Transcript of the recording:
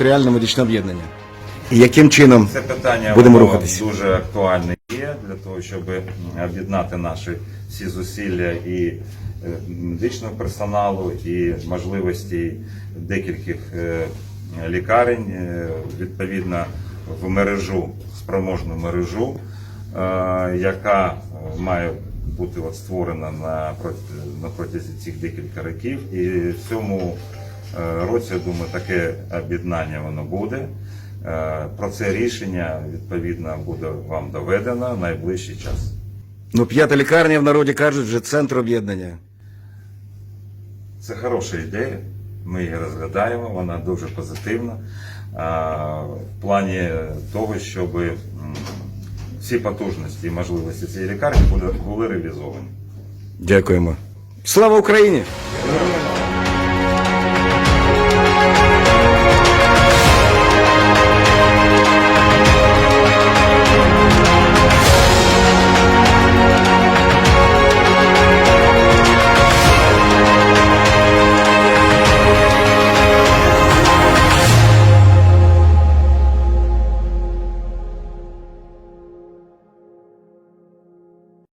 територіальне медичне об'єднання? І яким чином Це питання будемо воно рухатись? дуже актуальне є для того, щоб об'єднати наші всі зусилля і е, медичного персоналу, і можливості декількох е, лікарень е, відповідно в мережу, спроможну мережу, е, яка е, має бути от створена на протязі цих декілька років. І в цьому е, році, я думаю, таке об'єднання воно буде. Е, Про це рішення відповідно буде вам доведено в найближчий час. Ну, п'ята лікарня в народі кажуть, вже центр об'єднання. Це хороша ідея. Ми її розглядаємо, вона дуже позитивна. В плані того, щоб всі потужності і можливості цієї лікарні були реалізовані. Дякуємо. Слава Україні!